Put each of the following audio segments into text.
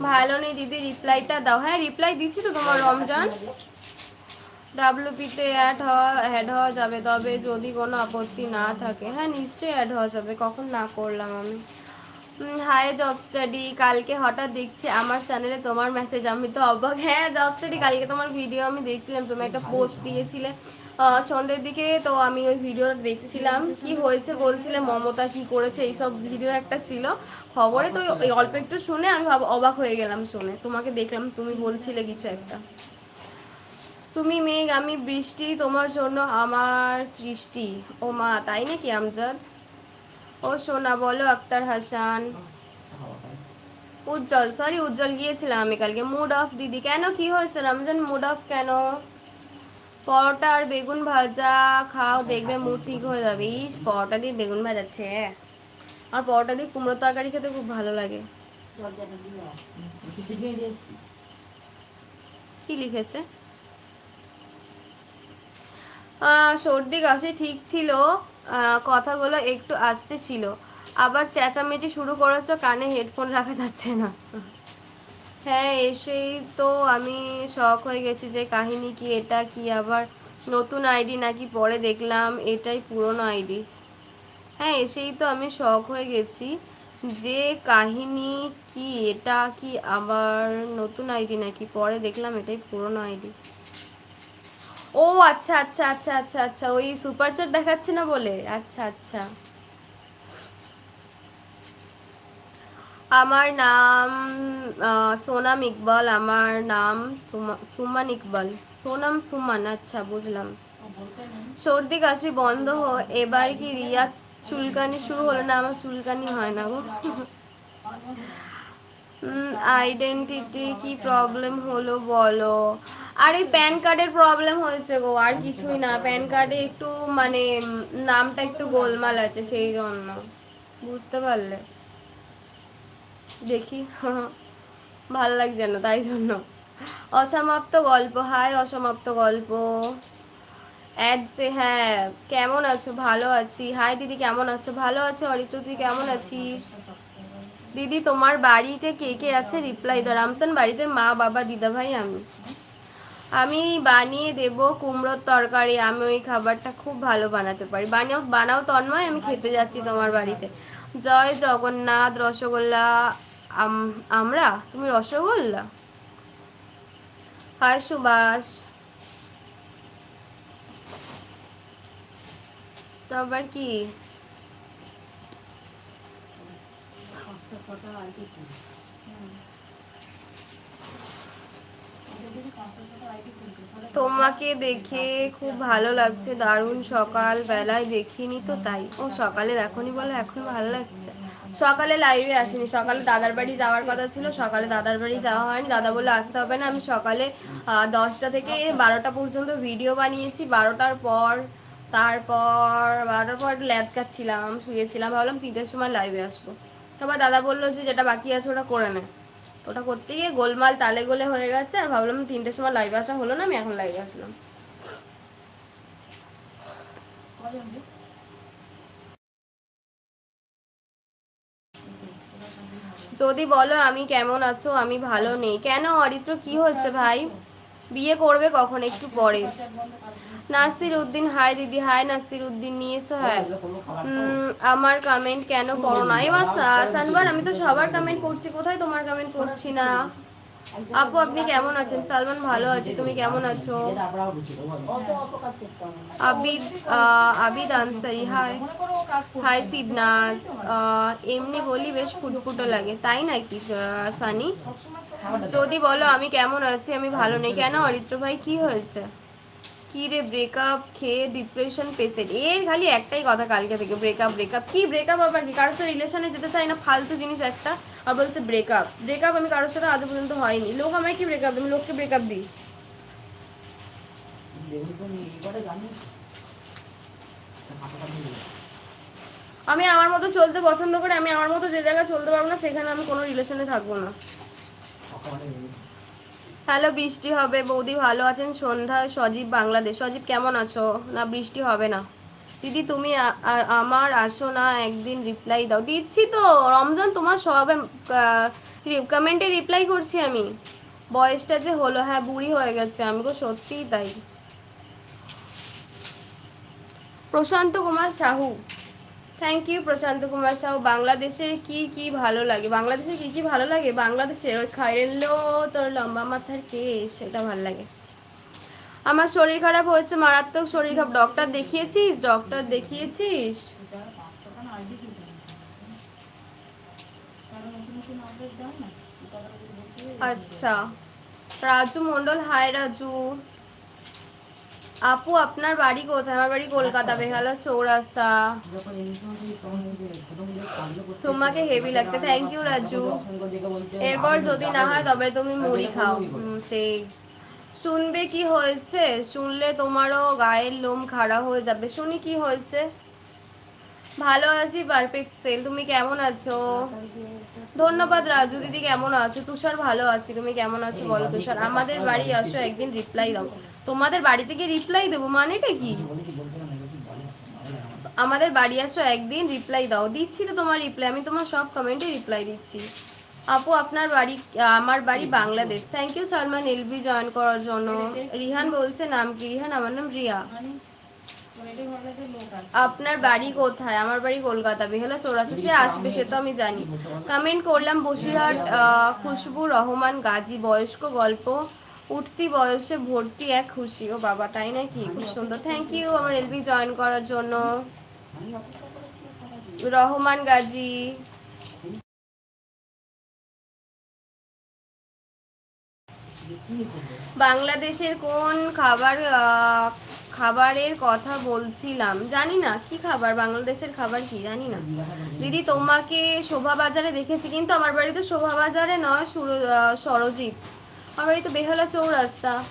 ভালো নেই দিদি রিপ্লাইটা দাও। হ্যাঁ রিপ্লাই দিচ্ছি তো তোমার রমজান। ডাব্লুপিতে অ্যাড হওয়া অ্যাড হওয়া যাবে। তবে যদি কোনো আপত্তি না থাকে হ্যাঁ নিশ্চয়ই অ্যাড হওয়া যাবে। কখন না করলাম আমি। হাই জব স্টাডি কালকে হঠাৎ দেখছি আমার চ্যানেলে তোমার মেসেজ আমি তো অবাক। হ্যাঁ জব স্টাডি কালকে তোমার ভিডিও আমি দেখছিলাম। তুমি একটা পোস্ট দিয়েছিলে। সন্ধ্যের দিকে তো আমি ওই ভিডিও দেখছিলাম। কি হয়েছে বলছিলে? মমতা কি করেছে? এইসব ভিডিও একটা ছিল। খবরে তো ওই অল্প একটু শুনে আমি ভাব অবাক হয়ে গেলাম শুনে। তোমাকে দেখলাম তুমি বলছিলে কিছু একটা। তুমি মেঘ আমি বৃষ্টি তোমার জন্য আমার সৃষ্টি। ও মা তাই নাকি আমজাদ? ও সোনা, বলো আক্তার হাসান। উজ্জ্বল সরি উজ্জ্বল গিয়েছিলাম আমি কালকে। মুড অফ দিদি। কেন? কি হয়েছে? রমজান মুড অফ কেন? পরোটা আর বেগুন ভাজা। খাও, দেখবে মুড ঠিক হয়ে যাবে। ইস, পরোটা দিয়ে বেগুন ভাজাচ্ছে আর পরোটা দিয়ে কুমড়ো তরকারি খেতে খুব ভালো লাগে। কি লিখেছে? সর্দি, কাশি ঠিক ছিল। কথাগুলো একটু আস্তে ছিল। আবার চেঁচামেচি শুরু করেছ, কানে হেডফোন রাখা যাচ্ছে না। হ্যাঁ এসেই তো আমি শখ হয়ে গেছি যে কাহিনী কি, এটা কি? আবার নতুন আইডি নাকি পরে দেখলাম, এটাই পুরনো আইডি হ্যাঁ এসেই তো আমি শখ হয়ে গেছি যে কাহিনী কি, এটা কি? আবার নতুন আইডি নাকি পরে দেখলাম, এটাই পুরনো আইডি ও আচ্ছা আচ্ছা আচ্ছা আচ্ছা আচ্ছা ওই সুপার চাট দেখাচ্ছে না বলে? আচ্ছা আচ্ছা। আমার নাম সোনাম ইকবাল, আমার নাম সুমা- সুমান ইকবাল। সোনাম সুমান আচ্ছা বুঝলাম। সর্দি কাশি বন্ধ হ, এবার কি রিয়া চুলকানি শুরু হলো? না, আমার চুলকানি হয় না গো। আইডেন্টিটি কি প্রবলেম হলো বলো? আর এই প্যান কার্ডের প্রবলেম হয়েছে গো, আর কিছুই না। প্যান কার্ডে একটু মানে নামটা একটু গোলমাল আছে সেই জন্য। বুঝতে পারলে? দেখি। ভালো লাগছে না, তাই জন্য। অসমাপ্ত গল্প। হাই, অসমাপ্ত গল্প। হ্যাঁ কেমন আছো? ভালো আছি। হাই দিদি, কেমন আছো? ভালো আছো? অরিত্র, তুই কেমন আছিস? দিদি, তোমার বাড়িতে কে কে আছে? রিপ্লাই দাও। রামসান বাড়িতে মা, বাবা দিদা ভাই আমি। আমি বানিয়ে দেব কুমড়োর তরকারি। আমি ওই খাবারটা খুব ভালো বানাতে পারি। বানাও বানাও তন্ময়, আমি খেতে যাচ্ছি তোমার বাড়িতে। জয় জগন্নাথ, রসগোল্লা, আম- আমরা? তুমি রসগোল্লা? হাই সুভাষ। আবার কি? তোমাকে দেখে খুব ভালো লাগছে দারুণ সকাল বেলায় দেখিনি তো তাই। ও সকালে দেখনি বলে এখন ভালো লাগছে। সকালে লাইভে আসিনি সকালে দাদার বাড়ি যাওয়ার কথা ছিল সকালে দাদার বাড়ি যাওয়া হয়নি। দাদা বলে আসতে হবে না আমি সকালে দশটা থেকে বারোটা পর্যন্ত ভিডিও বানিয়েছি। বারোটার পর তারপর বারোটার পর ল্যাব কাটছিলাম শুয়েছিলাম। ভাবলাম তিনটের সময় লাইভে আসব। তারপর দাদা বলল যে যেটা বাকি আছে ওটা করে নে। ওটা করতে গিয়ে গোলমাল তালে গোলে হয়ে গেছে, আর ভাবলাম তিনটের সময় লাইভে আসা হলো না, আমি এখন লাইভে আসলাম। যদি বলো আমি কেমন আছো, আমি ভালো নেই। কেন অরিত্র, কি হচ্ছে ভাই? বিয়ে করবে কখন? একটু পরে। নাসির উদ্দিন হাই দিদি, হাই নাসির উদ্দিন নিয়েছো? হ্যাঁ। আমার কমেন্ট কেন পড়ো না? এবার সানবার, আমি তো সবার কমেন্ট করছি। কোথায় তোমার কমেন্ট করছি না? আপু, আপনি কেমন আছেন? সালমান ভালো আছি, তুমি কেমন আছো? আবিদ আবিদ আনসারি হাই হাই সিবনাথ এমনি বলি বেশ ফুটফুটো লাগে, তাই নাকি সানি? যদি বলো, আমি কেমন আছি, আমি ভালো নেই। কেন, অরিত্র ভাই, কি হয়েছে? কি রে ব্রেকআপ খেয়ে ডিপ্রেশন পেশেন্ট এর খালি একটাই কথা কালকে থেকে ব্রেকআপ ব্রেকআপ কি ব্রেকআপ আবার কি? কারোর সাথে রিলেশনে যেতে চাই না, ফালতু জিনিস একটা। আর বলছে ব্রেকআপ ব্রেকআপ আমি কারোর সাথে আজও পর্যন্ত হয়নি। লোক আমায় কি ব্রেকআপ আমি লোককে ব্রেকআপ দিই। আমি আমার মতো চলতে পছন্দ করি, আমি আমার মতো যে জায়গায় চলতে পারব না, সেখানে আমি কোনো রিলেশনে থাকব না। হ্যালো বৃষ্টি হবে, বৌদি ভালো আছেন? সন্ধ্যা, সজীব, বাংলাদেশ। সজীব, কেমন আছো? না, বৃষ্টি হবে না। দিদি, তুমি আমার আসো না, একদিন রিপ্লাই দাও। দিচ্ছি তো, রমজান তোমার সব কমেন্টে রিপ্লাই করছি আমি। বয়সটা যে হলো হ্যাঁ বুড়ি হয়ে গেছে, আমি তো সত্যিই তাই। Prashant Kumar Sahu. Thank you Prashant Kumar Sahu. বাংলাদেশের কি কি ভালো লাগে? বাংলাদেশের কি কি ভালো লাগে? বাংলাদেশের ওই খাইরেনলো তোর লম্বা মাথার কেস সেটা ভালো লাগে। আমার শরীর খারাপ হয়েছে, মারাত্মক শরীর খারাপ। ডক্টর দেখিয়েছিস? ডক্টর দেখিয়েছিস? আচ্ছা। রাজু মন্ডল হাই রাজু। আপু, আপনার বাড়ি কোথায়? আমার বাড়ি কলকাতা, বেহালা চৌরাস্তা। তোমাকে হেভি লাগছে। Thank you Raju. এরপর যদি না হয়, তবে তুমি মুড়ি খাও। সেই। শুনবে কি হয়েছে? শুনলে তোমারও গায়ের লোম খাড়া হয়ে যাবে। শুনি কি হয়েছে? ভালো আছি, পারফেক্ট সেল। তুমি কেমন আছো? ধন্যবাদ, রাজু দিদি, কেমন আছো? তুষার ভালো আছি। তুমি কেমন আছো বলো তুষার আমাদের বাড়ি আসো, একদিন রিপ্লাই দাও। তোমাদের বাড়ি থেকে রিপ্লাই দেবো? মানেটা কি? আমাদের বাড়ি আসো, একদিন রিপ্লাই দাও। দিচ্ছি তো তোমার রিপ্লাই আমি তোমার সব কমেন্টে রিপ্লাই দিচ্ছি। আপু, আপনার বাড়ি আমার বাড়ি Bangladesh. Thank you Salman LB join করার জন্য। রিহান বলছে নাম কি? রিহান, আমার নাম রিয়া। আপনার বাড়ি কোথায়? আমার বাড়ি কলকাতা, বেহালা চৌরাশি আসবে, সে তো আমি জানি। কমেন্ট করলাম, বসিরহাট খুশবু রহমান গাজী, বয়স্ক গল্প। উঠতি বয়সে ভর্তি এক খুশি। ও বাবা, তাই নাকি? খুব সুন্দর। থ্যাংক ইউ আমার এলবি জয়েন করার জন্য। রহমান গাজী। বাংলাদেশের কোন খাবার খাবারের কথা বলছিলাম? জানি না, কি খাবার? বাংলাদেশের খাবার কি? জানি না। দিদি, তোমাকে শোভা বাজারে দেখেছি, কিন্তু আমার বাড়ি তো শোভা বাজারে নয়, সুর- সরজিৎ আমার বাড়ি তো বেহালা চৌরাস্তা।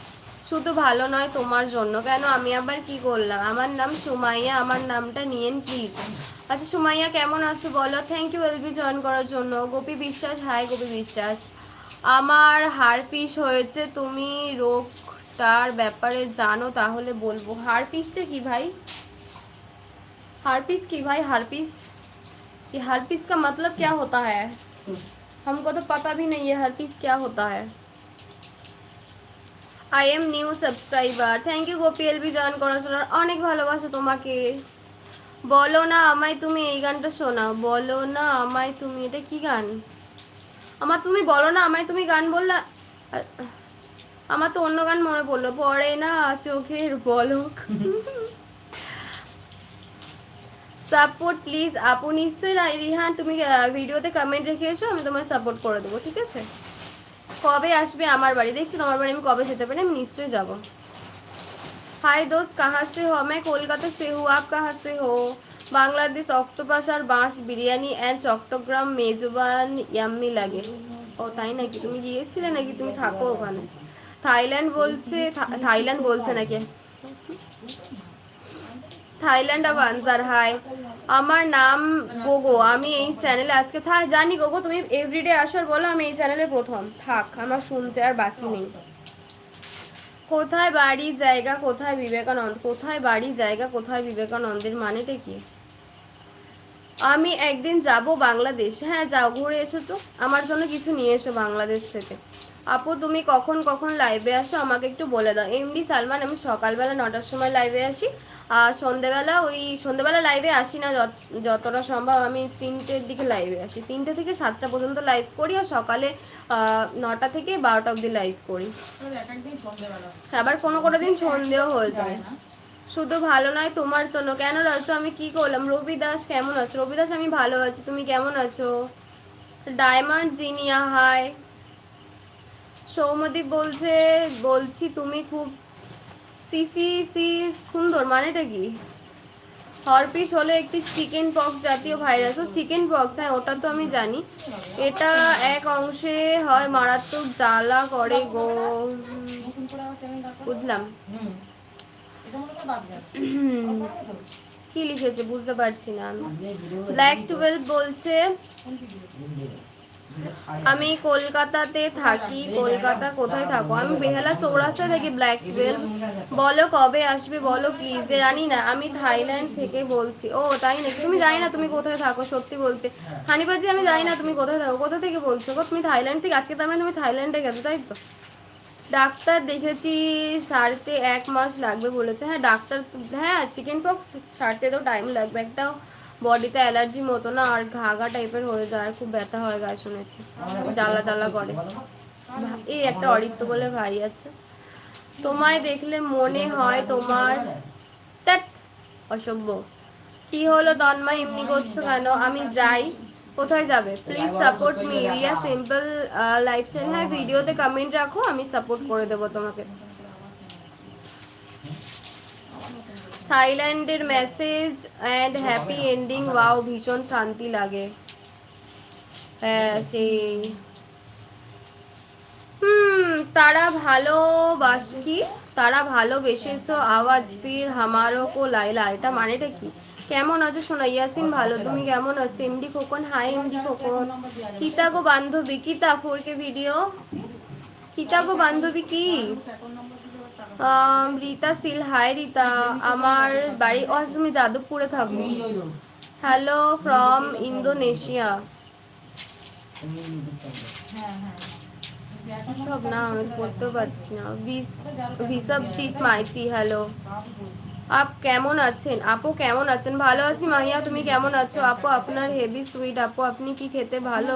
শুধু ভালো নয় তোমার জন্য। কেন? আমি আবার কি করলাম? আমার নাম সুমাইয়া, আমার নামটা নিয়েন প্লিজ আচ্ছা সুমাইয়া, কেমন আছো? বলো। থ্যাংক ইউ এলবি জয়েন করার জন্য। গোপী বিশ্বাস হাই গোপী বিশ্বাস। আমার হার পিস হয়েছে তুমি রোগটার ব্যাপারে জানো তাহলে বলবো হার পিসটা কি ভাই हार पीस की भाई हार पीस ये हार पीस का मतलब क्या होता है हमको तो पता भी नहीं है हार पीस क्या होता है I am new subscriber thank you গোপিএল B join করার জন্য অনেক ভালোবাসো তোমাকে বলো না আমায় তুমি এই গানটা শোনাও বলো না আমায় তুমি এটা কি গান আমার তুমি বলো না, আমায় তুমি গান বললা, আমার তো অন্য গান মনে পড়ল পরে না চোখের বলক সাপোর্ট প্লিজ আপু নিশ্চয়ই রিহান, তুমি ভিডিওতে কমেন্ট রেখে এসো আমি তোমায় সাপোর্ট করে দেবো, ঠিক আছে? কবে আসবে আমার বাড়ি? দেখছি তোমার বাড়ি আমি কবে যেতে পারি, আমি নিশ্চয়ই যাব। হাই দোস্ত কাহা সে হো আমি কলকাতা সে হু আপ কাহা সে হো বাংলাদেশ অক্টোপাস আর বাঁশ, biryani and Chittagong Mezban yummy লাগে। ও, তাই নাকি? তুমি গিয়েছিলে নাকি? তুমি থাকো ওখানে। থাইল্যান্ড বলছে থাইল্যান্ড বলছে নাকি? থাইল্যান্ড আর আনসার, হাই। আমার নাম গোগো। আমি এই চ্যানেলে আজকে থাক জানি গোগো, তুমি এভরিডে আসার বলো আমি এই চ্যানেলে প্রথম। থাক, আমার শুনতে আর বাকি নেই। কোথায় বাড়ি জায়গা, কোথায় বিবেকানন্দ? কোথায় বাড়ি জায়গা, কোথায় বিবেকানন্দের মানেটা কি? আমি একদিন যাব বাংলাদেশ। হ্যাঁ যাও ঘুরে এসো তো আমার জন্য কিছু নিয়ে এসো বাংলাদেশ থেকে। আপু তুমি কখন কখন লাইভে আসো আমাকে একটু বলে দাও। এমডি সালমান আমি সকালবেলা নটার সময় লাইভে আসি। আর সন্ধেবেলা ওই সন্ধেবেলা লাইভে আসি না যতটা সম্ভব আমি তিনটের দিকে লাইভে আসি। তিনটে থেকে সাতটা পর্যন্ত লাইভ করি আর সকালে আহ, নটা থেকে বারোটা অবধি লাইভ করি। আবার কোনো কোনো দিন সন্ধেও হয়ে যায়। শুধু ভালো নয়, তোমার জন্য। কেন আছো আমি কি করলাম? রবি দাস কেমন আছো? রবি দাস, আমি ভালো আছি। তুমি কেমন আছো? ডায়মন্ড জিনিয়া হাই সৌমদীপ বলছে, বলছি তুমি খুব সিসি সি সুন্দর। মানেটা কি? হরপিস হলো একটি চিকেন পক্স জাতীয় ভাইরাস ও চিকেন পক্স হ্যাঁ ওটা তো আমি জানি। এটা এক অংশে হয়, মারাত্মক জ্বালা করে গো। বুঝলাম। কি লিখেছে বুঝতে পারছি না ব্ল্যাক টুয়েলভ বলছে, আমি কলকাতাতে থাকি, কলকাতা কোথায় থাকো? আমি বেহালা চৌরাস্তা থাকি ব্ল্যাক টুয়েলভ বলো কবে আসবে, বলো প্লিজ জানি না, আমি থাইল্যান্ড থেকে বলছি। ও, তাই নাকি? তুমি জানি না তুমি কোথায় থাকো, সত্যি বলছি। হানিবাজি আমি জানি না তুমি কোথায় থাকো, কোথা থেকে বলছো তুমি থাইল্যান্ড থেকে, আজকে তার মানে তুমি থাইল্যান্ডে গেছো, তাই তো? ডাক্তার দেখেছি সারতে এক মাস লাগবে বলেছে। হ্যাঁ ডাক্তার হ্যাঁ চিকেন পক্স সারতে তো টাইম লাগবে। একটা বডিতে অ্যালার্জি মতো না, আর ঘাগা টাইপের হয়ে যায় আর খুব ব্যথা হয় গায়ে শুনেছি। জ্বালা জ্বালা করে। এই একটা অরিত্য বলে ভাই আছে। তোমায় দেখলে মনে হয় তোমার অসভ্য। কি হলো তন্ময়, এমনি করছ কেন? আমি যাই। কোথায় যাবে? Please support me Riya simple lifestyle হ্যাঁ ভিডিওতে কমেন্ট রাখো, আমি সাপোর্ট করে দেবো তোমাকে। থাইল্যান্ডের message and happy ending wow ভীষণ শান্তি লাগে। হ্যাঁ সেই। হুম, তারা ভালোবাস কি? তারা ভালোবেসেছো আওয়াজ ফির, হামারো কো, লাইলা, এটা মানেটা কি? কেমন আছো? শোনা, ইয়াসিন ভালো, তুমি কেমন আছো? MD Khokon, hi MD Khokon. কিতা গো বান্ধবী, কিতা? Four K video. কিতা গো বান্ধবী কি? রীতা সিল, হাই রীতা। আমার বাড়ি, ও তুমি যাদবপুরে থাকো হ্যালো, ফ্রম ইন্দোনেশিয়া। সব না আমি পড়তেও পারছি না। ভিসবজিৎ মাইতি, হ্যালো। আপ কেমন আছেন? আপু কেমন আছেন? ভালো আছি মাহিয়া, তুমি কেমন আছো? আপু, আপনার হেভি সুইট আপু, আপনি কি খেতে ভালো?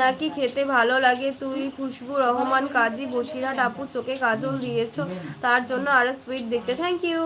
নাকি খেতে ভালো লাগে? তুই, খুশবু, রহমান, কাজী, বসিরহাট, আপু, চোখে কাজল দিয়েছ, তার জন্য আরও সুইট দেখতে। Thank you